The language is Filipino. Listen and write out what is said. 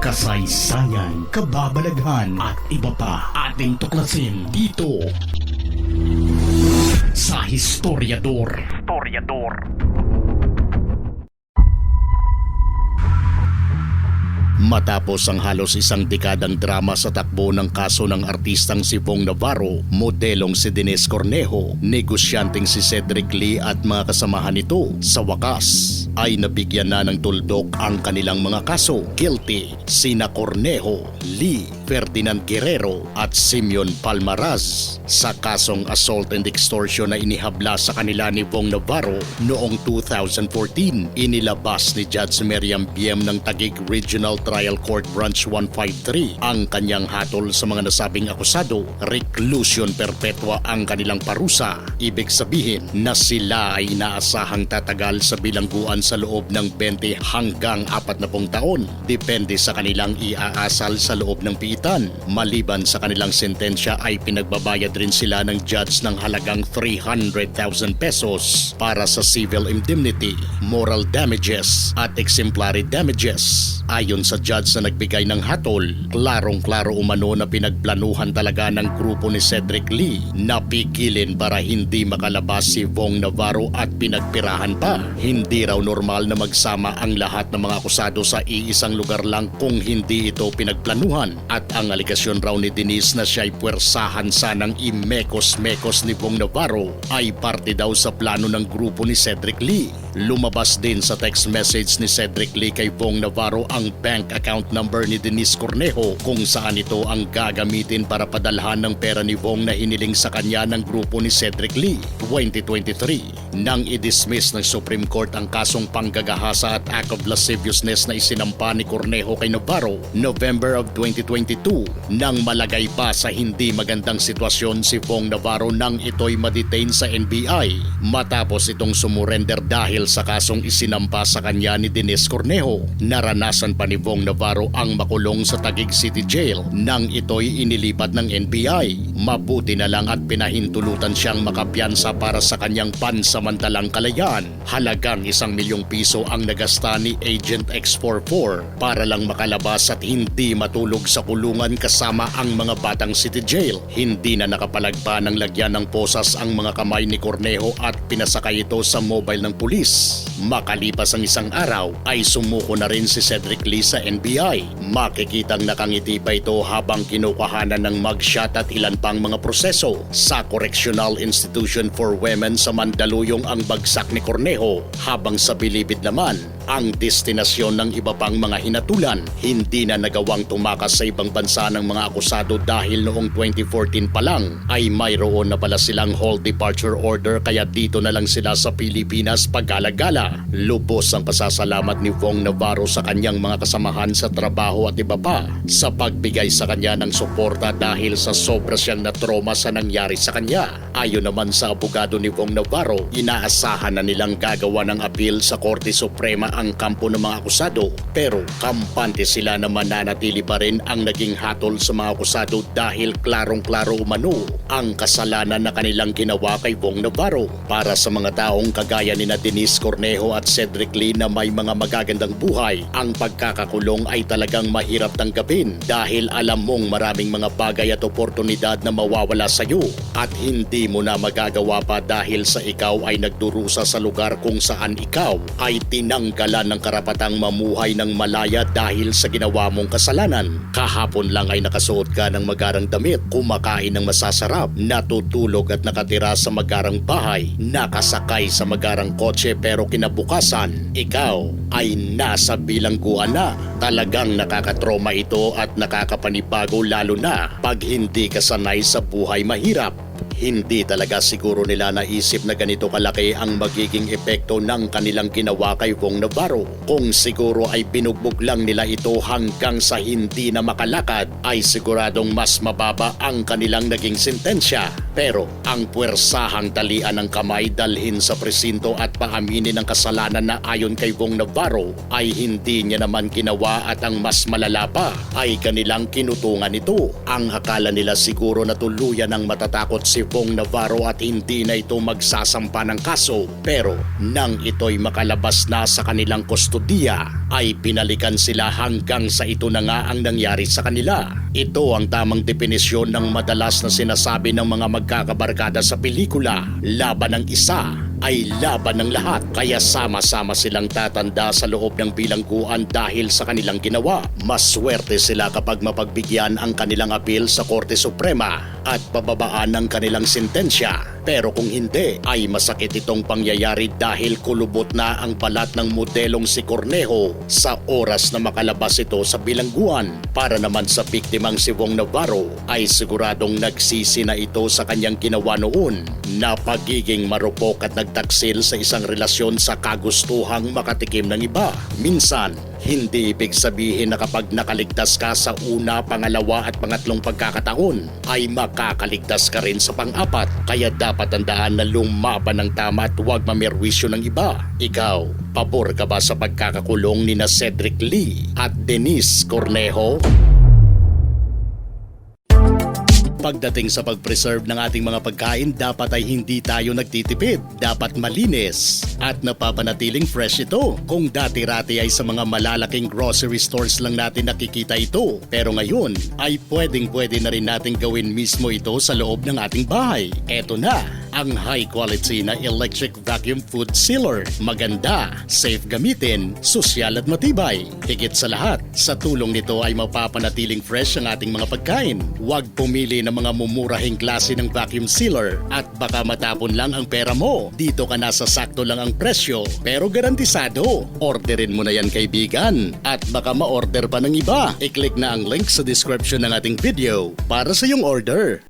kasaysayan, kababalaghan at iba pa ating tuklasin dito sa Historiador. Historiador. Matapos ang halos isang dekadang drama sa takbo ng kaso ng artistang si Vong Navarro, modelong si Denise Cornejo, negosyanteng si Cedric Lee at mga kasamahan nito, sa wakas ay nabigyan na ng tuldok ang kanilang mga kaso. Guilty sina Cornejo, Lee, Ferdinand Guerrero at Simeon Palmaraz sa kasong assault and extortion na inihabla sa kanila ni Vong Navarro noong 2014. Inilabas ni Judge Miriam Biem ng Taguig Regional Trial Court Branch 153 ang kanyang hatol sa mga nasabing akusado. Reclusion perpetua ang kanilang parusa. Ibig sabihin na sila ay inaasahang tatagal sa bilangguan sa loob ng 20 hanggang 40 taon. Depende sa kanilang iaasal sa loob ng piitan. Maliban sa kanilang sentensya ay pinagbabayad rin sila ng judge ng halagang 300,000 pesos para sa civil indemnity, moral damages at exemplary damages. Ayon sa judge na nagbigay ng hatol, klarong-klaro umano na pinagplanuhan talaga ng grupo ni Cedric Lee na pigilin para hindi makalabas si Vong Navarro at pinagpirahan pa. Hindi raw normal na magsama ang lahat ng mga akusado sa iisang lugar lang kung hindi ito pinagplanuhan at ang aligasyon raw ni Denise na siya'y puwersahan sanang imekos-mekos ni Vong Navarro ay parte daw sa plano ng grupo ni Cedric Lee. Lumabas din sa text message ni Cedric Lee kay Vong Navarro ang bank account number ni Denise Cornejo kung saan ito ang gagamitin para padalhan ng pera ni Vong na hiniling sa kanya ng grupo ni Cedric Lee 2023 nang i-dismiss ng Supreme Court ang kasong panggagahasa at act of lasciviousness na isinampa ni Cornejo kay Navarro November of 2022 nang malagay pa sa hindi magandang sitwasyon si Vong Navarro nang ito'y madetain sa NBI matapos itong sumurrender dahil sa kasong isinampa sa kanya ni Denise Cornejo. Naranasan pa ni Vong Navarro ang makulong sa Taguig City Jail nang ito'y inilipat ng NBI. Mabuti na lang at pinahintulutan siyang makapiyansa para sa kanyang pansamantalang kalayaan. Halagang isang milyong piso ang nagasta ni Agent X44 para lang makalabas at hindi matulog sa kulungan kasama ang mga batang City Jail. Hindi na nakapalagpa ng lagyan ng posas ang mga kamay ni Cornejo at pinasakay ito sa mobile ng pulis. Makalipas ang isang araw ay sumuko na rin si Cedric Lee sa NBI. Makikitang nakangiti pa ito habang kinukuhanan ng mugshot at ilan pang mga proseso sa Correctional Institution for Women sa Mandaluyong ang bagsak ni Cornejo habang sa bilibid naman ang destinasyon ng iba pang mga hinatulan. Hindi na nagawang tumakas sa ibang bansa ng mga akusado dahil noong 2014 pa lang ay mayroon na pala silang hold departure order kaya dito na lang sila sa Pilipinas paggalagala. Lubos ang pasasalamat ni Vong Navarro sa kanyang mga kasamahan sa trabaho at iba pa sa pagbigay sa kanya ng suporta dahil sa sobra siyang na-trauma sa nangyari sa kanya. Ayon naman sa abogado ni Vong Navarro, inaasahan na nilang gagawa ng appeal sa Korte Suprema ang kampo ng mga akusado pero kampante sila na mananatili pa rin ang naging hatol sa mga akusado dahil klarong-klaro umano ang kasalanan na kanilang ginawa kay Vong Navarro. Para sa mga taong kagaya ni na Denise Cornejo at Cedric Lee na may mga magagandang buhay, ang pagkakakulong ay talagang mahirap tanggapin dahil alam mong maraming mga bagay at oportunidad na mawawala sa iyo at hindi mo na magagawa pa dahil sa ikaw ay nagdurusa sa lugar kung saan ikaw ay tinanggalan ng karapatang mamuhay ng malaya dahil sa ginawa mong kasalanan. Kahapon lang ay nakasuot ka ng magarang damit, kumakain ng masasarap, natutulog at nakatira sa magarang bahay, nakasakay sa magarang kotse pero kinabukasan, ikaw ay nasa bilangguan na. Talagang nakakatroma ito at nakakapanibago lalo na pag hindi ka sanay sa buhay mahirap. Hindi talaga siguro nila naisip na ganito kalaki ang magiging epekto ng kanilang ginawa kay Vong Navarro. Kung siguro ay binugbog lang nila ito hanggang sa hindi na makalakad, ay siguradong mas mababa ang kanilang naging sentensya. Pero ang puwersahang talian ng kamay dalhin sa presinto at paaminin ang kasalanan na ayon kay Vong Navarro ay hindi niya naman ginawa at ang mas malala pa ay kanilang kinutungan ito. Ang akala nila siguro na tuluyan ng matatakot si Vong Navarro at hindi na ito magsasampa ng kaso. Pero nang ito'y makalabas na sa kanilang kustodiya, ay pinalikan sila hanggang sa ito na nga ang nangyari sa kanila. Ito ang tamang definisyon ng madalas na sinasabi ng mga magkakabarkada sa pelikula, laban ng isa ay laban ng lahat kaya sama-sama silang tatanda sa loob ng bilangguan dahil sa kanilang ginawa. Maswerte sila kapag mapagbigyan ang kanilang apil sa Korte Suprema at pababaan ng kanilang sentensya. Pero kung hindi, ay masakit itong pangyayari dahil kulubot na ang balat ng modelong si Cornejo sa oras na makalabas ito sa bilangguan. Para naman sa biktimang si Wong Navarro ay siguradong nagsisi na ito sa kanyang ginawa noon na pagiging marupok at nagtaksil sa isang relasyon sa kagustuhang makatikim ng iba. Minsan, hindi ibig sabihin na kapag nakaligtas ka sa una, pangalawa at pangatlong pagkakataon ay makakaligtas ka rin sa pang-apat. Kaya dapat tandaan na lumaban ng tama at huwag mamerwisyo ng iba. Ikaw, pabor ka ba sa pagkakakulong ni na Cedric Lee at Denise Cornejo? Pagdating sa pag-preserve ng ating mga pagkain, dapat ay hindi tayo nagtitipid. Dapat malinis at napapanatiling fresh ito. Kung dati-rati ay sa mga malalaking grocery stores lang natin nakikita ito. Pero ngayon ay pwedeng-pwede na rin natin gawin mismo ito sa loob ng ating bahay. Eto na, ang high quality na electric vacuum food sealer. Maganda, safe gamitin, sosyal at matibay. Higit sa lahat, sa tulong nito ay mapapanatiling fresh ang ating mga pagkain. Huwag pumili ng mga mumurahing klase ng vacuum sealer at baka matapon lang ang pera mo. Dito ka nasa sakto lang ang presyo pero garantisado. Orderin mo na yan kaibigan at baka ma-order pa ng iba. I-click na ang link sa description ng ating video para sa iyong order.